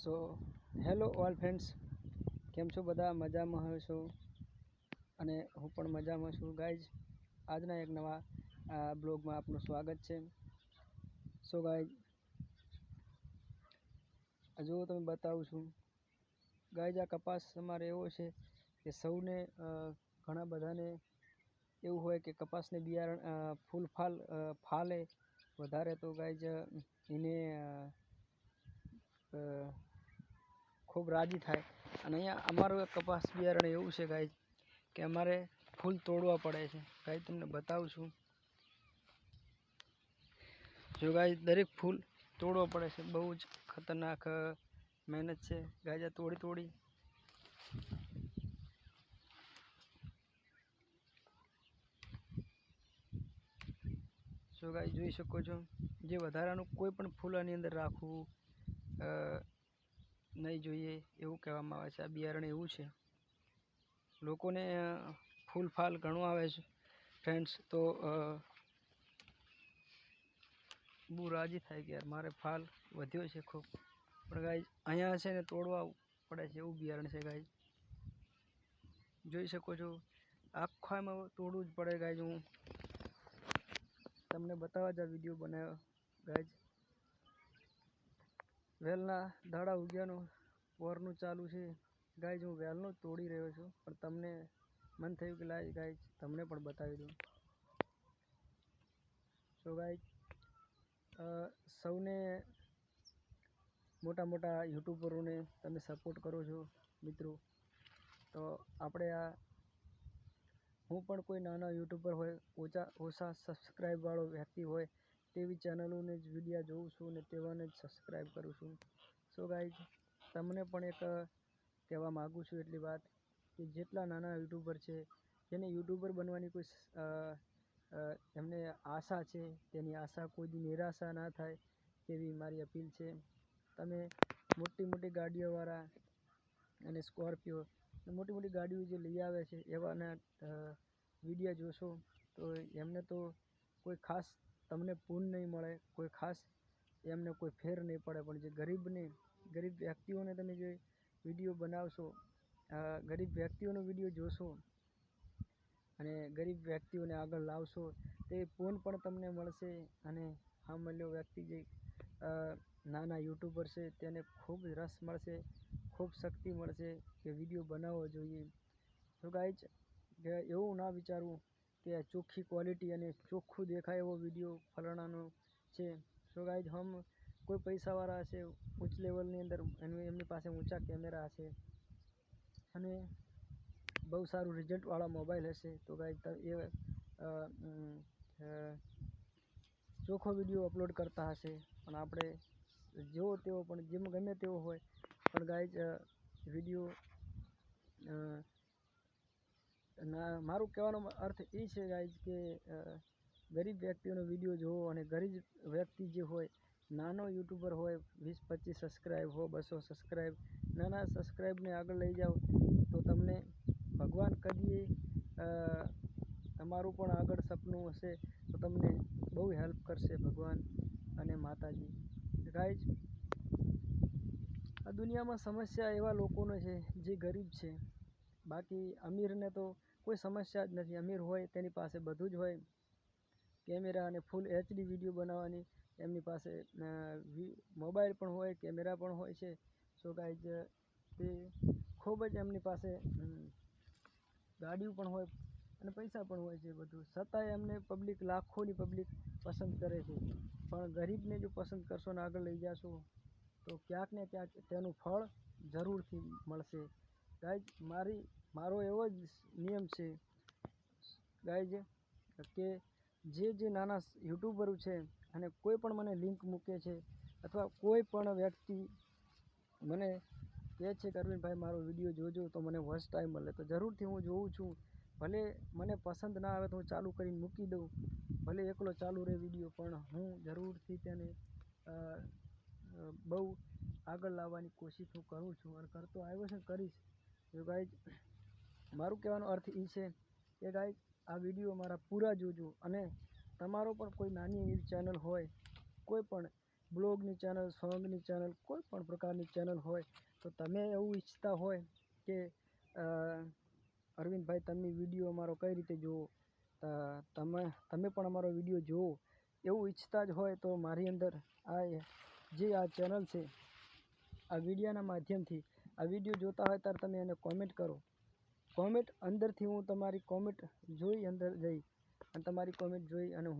So hello all friends કેમ છો બધા? મજામાં છો? અને હું પણ મજામાં છું. ગાઈઝ આજના એક નવા બ્લોગમાં આપનું સ્વાગત છે. સો ગાઈઝ જો તમે બતાવું છું. ગાઈઝ આ કપાસ અમારે એવો છે કે સૌને ઘણા બધાને એવું હોય કે કપાસને બિયારણ ફૂલ ફાલ ફાલે વધારે તો ગાઈઝ એને ખૂબ રાજી થાય. અને અહીંયા અમારું એક કપાસ બિયારણ એવું છે ગાય કે અમારે ફૂલ તોડવા પડે છે. ગાય તમને બતાવું છું. જો ગાય દરેક ફૂલ તોડવા પડે છે. બહુ જ ખતરનાક મહેનત છે. ગાજા તોડી તોડી. જો ગાય જોઈ શકો છો. જે વધારાનું કોઈ પણ ફૂલ આની અંદર રાખવું નહીં જોઈએ એવું કહેવામાં આવે છે. આ બિયારણ એવું છે. લોકોને ફૂલફાલ ફૂલ ફાલ ઘણું આવે છે. ફ્રેન્ડ્સ, તો બહુ રાજી થાય કે યાર મારે ફાલ વધ્યો છે ખૂબ. પણ ગાય અહીંયા છે ને તોડવા પડે છે એવું બિયારણ છે ગાય જોઈ શકો છો. આખામાં તોડવું જ પડે ગાય હું. તમને બતાવવા જ આ વીડિયો બનાવ્યો. ગાઈઝ વહેલના દાડા ઉગ્યાનું વરનું ચાલુ છે. ગાઈઝ, હું વેલનું તોડી રહ્યો છું, પણ તમને મન થયું કે લાય, ગાઈઝ, તમને પણ બતાવી દઉં. સો ગાઈઝ સૌને મોટા મોટા યુટ્યુબરોને તમે સપોર્ટ કરો છો, મિત્રો. તો આપણે આ, હું પણ કોઈ નાના યુટ્યુબર હોય, ઓછા ઓછા સબસ્ક્રાઈબવાળો વ્યક્તિ હોય તેવી ચેનલોને જ વિડીયા જોઉં છું અને તેવાને જ સબસ્ક્રાઈબ કરું છું. સો ગાઈઝ તમને પણ એક કહેવા માગું છું એટલી વાત કે જેટલા નાના યુટ્યુબર છે, જેને યુટ્યુબર બનવાની કોઈ એમને આશા છે, તેની આશા કોઈ દી નિરાશા ના થાય તેવી મારી અપીલ છે. તમે મોટી મોટી ગાડીઓવાળા અને સ્કોર્પિયો મોટી મોટી ગાડીઓ જે લઈ આવે છે એવાના વિડીયા જોશો તો એમને તો કોઈ ખાસ તમને પૂન નહીં મળે, કોઈ ખાસ એમને કોઈ ફેર નહીં પડે, પણ જે ગરીબને, ગરીબ વ્યક્તિઓને તમે જે વીડિયો બનાવશો ગરીબ વ્યક્તિઓનો વીડિયો જોશો અને ગરીબ વ્યક્તિઓને આગળ લાવશો, તે પૂન પણ તમને મળશે અને સામાન્ય વ્યક્તિ જે નાના યુટ્યુબર છે, તેને ખૂબ રસ મળશે, ખૂબ શક્તિ મળશે કે વીડિયો બનાવવો જોઈએ. તો ગાઈઝ કે એવું ના વિચારવું. કે ચોખ્ખી ક્વોલિટી અને ચોખ્ખું દેખાય એવો વીડિયો ફલાણાનો છે. સો ગાઈઝ હમ કોઈ પૈસાવાળા હશે, ઉચ્ચ લેવલની અંદર એમની પાસે ઊંચા કેમેરા હશે અને બહુ સારું રિઝલ્ટવાળા મોબાઈલ હશે. તો ગાઈઝ એ ચોખ્ખો વીડિયો અપલોડ કરતા હશે. પણ આપણે જેવો તેવો, પણ જેમ ગમે તેવો હોય. પણ ગાઈઝ વીડિયો મારું કહેવાનો અર્થ એ છે ગાઈઝ કે ગરીબ વ્યક્તિઓનો વીડિયો જોવો અને ગરીબ વ્યક્તિ જે હોય, નાનો યુટ્યુબર હોય, વીસ, પચીસ સબસ્ક્રાઈબ હો, બસો સબસ્ક્રાઈબ નાના સબસ્ક્રાઈબને આગળ લઈ જાઓ, તો તમને ભગવાન કદીએ તમારું પણ આગળ સપનું હશે, તો તમને બહુ હેલ્પ કરશે ભગવાન અને માતાજી. ગાઈઝ આ દુનિયામાં સમસ્યા એવા લોકોનો છે જે ગરીબ છે. બાકી અમીરને તો કોઈ સમસ્યા જ નથી. અમીર હોય તેની પાસે બધું જ હોય. કેમેરા અને ફૂલ એચડી વીડિયો બનાવવાની. એમની પાસે મોબાઈલ પણ હોય, કેમેરા પણ હોય છે. સો ગાઈઝ, તે ખૂબ જ એમની પાસે ગાડીઓ પણ હોય અને પૈસા પણ હોય છે બધું. છતાંય એમને પબ્લિક, લાખોની પબ્લિક પસંદ કરે છે. પણ ગરીબને જો પસંદ કરશો ને આગળ લઈ જશો, તો ક્યાંક ને ક્યાંક તેનું ફળ જરૂરથી મળશે. ગાઈઝ, મારી મારો એવો જ નિયમ છે, ગાઈઝ, કે જે જે નાના યુટ્યુબરો છે અને કોઈ પણ મને લિંક મૂકે છે અથવા કોઈ પણ વ્યક્તિ મને કહે છે કે અરવિંદભાઈ, મારો વીડિયો જોજો તો મને વોચ ટાઈમ મળે. તો જરૂરથી હું જોઉં છું. ભલે મને પસંદ ના આવે તો હું ચાલુ કરીને મૂકી દઉં. ભલે એકલો ચાલુ રહે વીડિયો, પણ હું જરૂરથી તેને બહુ આગળ લાવવાની કોશિશ હું કરું છું અને કરતો આવ્યો છે, કરીશ. જો ગાઈઝ મારું કહેવાનો અર્થ એ છે કે ગાઈઝ આ વીડિયો મારા પૂરા જોજો અને તમારો પણ કોઈ નાની એવી ચેનલ હોય, કોઈ પણ બ્લોગની ચેનલ, સોંગની ચેનલ, કોઈ પણ પ્રકારની ચેનલ હોય, તો તમે એવું ઈચ્છતા હોય કે અરવિંદભાઈ, તમે વીડિયો અમારો કઈ રીતે જુઓ તમે તમે પણ અમારો વીડિયો જુઓ એવું ઈચ્છતા જ હોય તો મારી અંદર આ જે આ ચેનલ છે, આ વિડીયાના માધ્યમથી આ વીડિયો જોતા હોય ત્યારે તમે એને કોમેન્ટ કરો. કોમેન્ટ અંદરથી હું તમારી કોમેન્ટ જોઈ અંદર જઈ અને તમારી કોમેન્ટ જોઈ અને હું